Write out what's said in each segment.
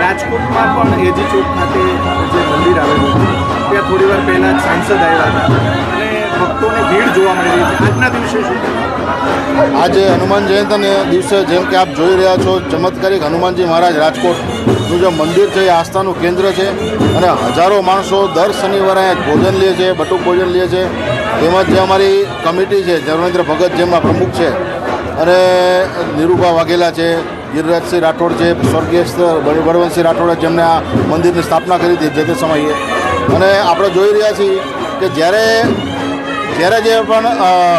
રાજકોટમાં પણ એજી ચોક ખાતે જે મંદિર આવેલું છે ત્યાં થોડી વાર પહેલાં સાંસદ આવ્યા હતા. અને ભક્તોને ભીડ જોવા મળી રહી છે. આજના દિવસે શું આજે હનુમાન જયંતીને દિવસે જેમ કે આપ જોઈ રહ્યા છો, ચમત્કારિક હનુમાનજી મહારાજ રાજકોટનું જે મંદિર છે, એ આસ્થાનું કેન્દ્ર છે. અને હજારો માણસો દર શનિવારે ભોજન લે છે, બટુક ભોજન લે છે. તેમજ જે અમારી કમિટી છે જરવેન્દ્ર ભગત જેમના પ્રમુખ છે. અને નિરૂપા વાઘેલા છે ગિરિરાજસિંહ રાઠોડ છે સ્વર્ગીય બળ- બળવંતસિંહ રાઠોડે જેમને આ મંદિરની સ્થાપના કરી હતી જે તે સમયે. અને આપણે જોઈ રહ્યા છીએ કે જ્યારે જ્યારે જે પણ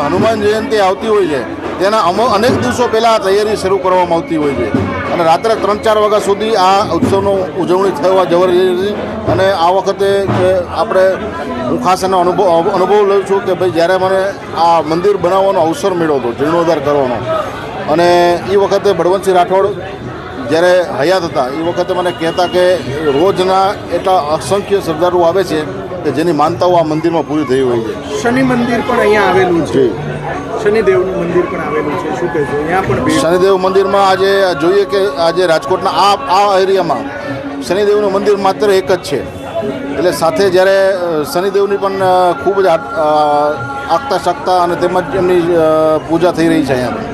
હનુમાન જયંતિ આવતી હોય છે, તેના અમુ, અનેક દિવસો પહેલાં તૈયારી શરૂ કરવામાં આવતી હોય છે. અને રાત્રે ત્રણ ચાર વાગ્યા સુધી આ ઉત્સવનો ઉજવણી થવા જવા રહી હતી અને આ વખતે જે આપણે હું ખાસ એનો અનુભવ અનુભવ લઉં છું કે ભાઈ જ્યારે મને આ મંદિર બનાવવાનો અવસર મળ્યો હતો, જીર્ણોદ્ધાર કરવાનો અને એ વખતે બળવંતસિંહ રાઠોડ જ્યારે હયાત હતા એ વખતે મને કહેતા કે રોજના એટલા અસંખ્ય શ્રદ્ધાળુઓ આવે છે કે જેની માનતાઓ આ મંદિરમાં પૂરી થઈ હોય છે. શનિ મંદિર પણ અહીંયા આવેલું છે. શનિદેવનું મંદિર પણ આવેલું છે. શું કહેશો? અહીંયા પણ શનિદેવ મંદિરમાં આજે જોઈએ કે આજે રાજકોટના આ આ એરિયામાં શનિદેવનું મંદિર માત્ર એક જ છે. એટલે સાથે જ્યારે શનિદેવની પણ ખૂબ જ આગતા શકતા અને તેમજ એમની પૂજા થઈ રહી છે અહીંયા.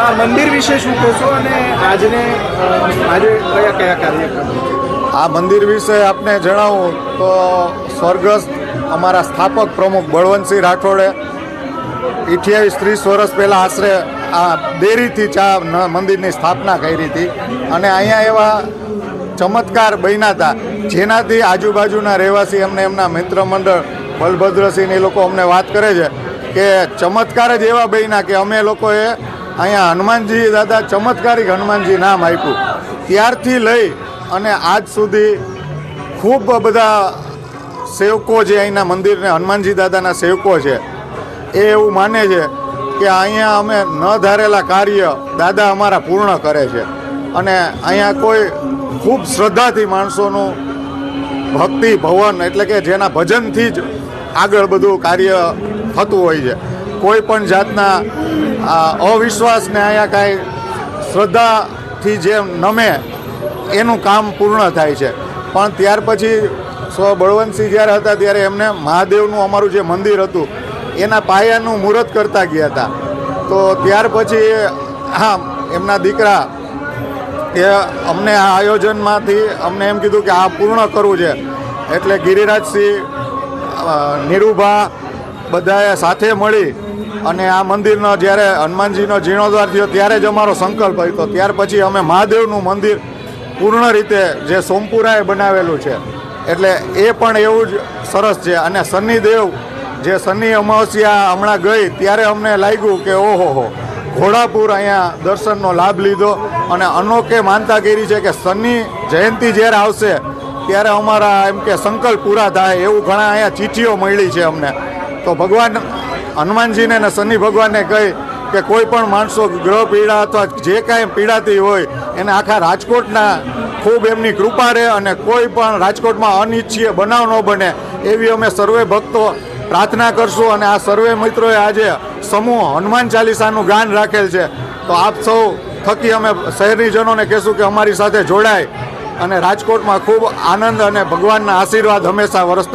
આ મંદિર વિશે શું કહેશો અને આજને આજે કયા કયા કાર્યક્રમ આ મંદિર વિશે આપને જણાવું તો સ્વર્ગસ્થ અમારા સ્થાપક પ્રમુખ બળવંતસિંહ રાઠોડે અઠ્યાવીસ ત્રીસ વર્ષ પહેલાં આશરે આ દેરીથી ચા મંદિરની સ્થાપના કરી હતી. અને અહીંયા એવા ચમત્કાર બન્યા હતા. જેનાથી આજુબાજુના રહેવાસી અમને એમના મિત્ર મંડળ, બલભદ્રસિંહ એ લોકો અમને વાત કરે છે. કે ચમત્કાર જ એવા બન્યા કે અમે લોકોએ અહીંયા હનુમાનજી દાદા ચમત્કારિક હનુમાનજી નામ આપ્યું. ત્યારથી લઈ અને આજ સુધી ખૂબ બધા સેવકો જે અહીંના મંદિરને, હનુમાનજી દાદાના સેવકો છે, એ એવું માને છે કે અહીંયા અમે ન ધારેલા કાર્ય દાદા અમારા પૂર્ણ કરે છે. અને અહીંયા કોઈ ખૂબ શ્રદ્ધાથી માણસોનું ભક્તિ, ભવન એટલે કે જેના ભજનથી જ આગળ બધું કાર્ય થતું હોય છે. કોઈ પણ જાતના અવિશ્વાસને અહીંયા કાંઈ શ્રદ્ધાથી જે નમે, એનું કામ પૂર્ણ થાય છે. પણ ત્યાર પછી સ્વ બળવંતસિંહ જ્યારે હતા ત્યારે એમને મહાદેવનું અમારું જે મંદિર હતું, એના પાયાનું મુહૂર્ત કરતા ગયા હતા. તો ત્યાર પછી હા, એમના દીકરા, એ અમને આ આયોજનમાંથી અમને એમ કીધું કે આ પૂર્ણ કરવું છે. એટલે ગિરિરાજસિંહ નિરૂભા બધાએ સાથે મળી અને આ મંદિરનો જ્યારે હનુમાનજીનો જીર્ણોદ્ધાર થયો ત્યારે જ અમારો સંકલ્પ હતો ત્યાર પછી અમે મહાદેવનું મંદિર પૂર્ણ રીતે જે સોમપુરાએ બનાવેલું છે, એટલે એ પણ એવું જ સરસ છે. અને શનિદેવ જે શનિ અમાવસ્યા હમણાં ગઈ ત્યારે અમને લાગ્યું કે ઓહો હો, ઘોડાપુર અહીંયા દર્શનનો લાભ લીધો. અને અનોખે માનતા કરી છે કે શનિ જયંતિ જ્યારે આવશે ત્યારે અમારા એમ કે સંકલ્પ પૂરા થાય એવું ઘણા અહીંયા ચીઠીઓ મળી છે અમને. તો ભગવાન હનુમાનજીને અને શનિ ભગવાનને કહી કે કોઈ પણ માણસો ગ્રહ પીડા અથવા જે કાંઈ પીડાતી હોય, એને આખા રાજકોટના ખૂબ એમની કૃપા રહે અને કોઈ પણ રાજકોટમાં અનિચ્છીય બનાવ ન બને એવી અમે સર્વે ભક્તો પ્રાર્થના કરશું અને આ સર્વે મિત્રોએ આજે સમૂહ હનુમાન ચાલીસાનું ગાન રાખેલ છે. તો આપ સૌ થકી અમે શહેરીજનોને કહેશું કે અમારી સાથે જોડાય. અને રાજકોટમાં ખૂબ આનંદ અને ભગવાનના આશીર્વાદ હંમેશા વરસતા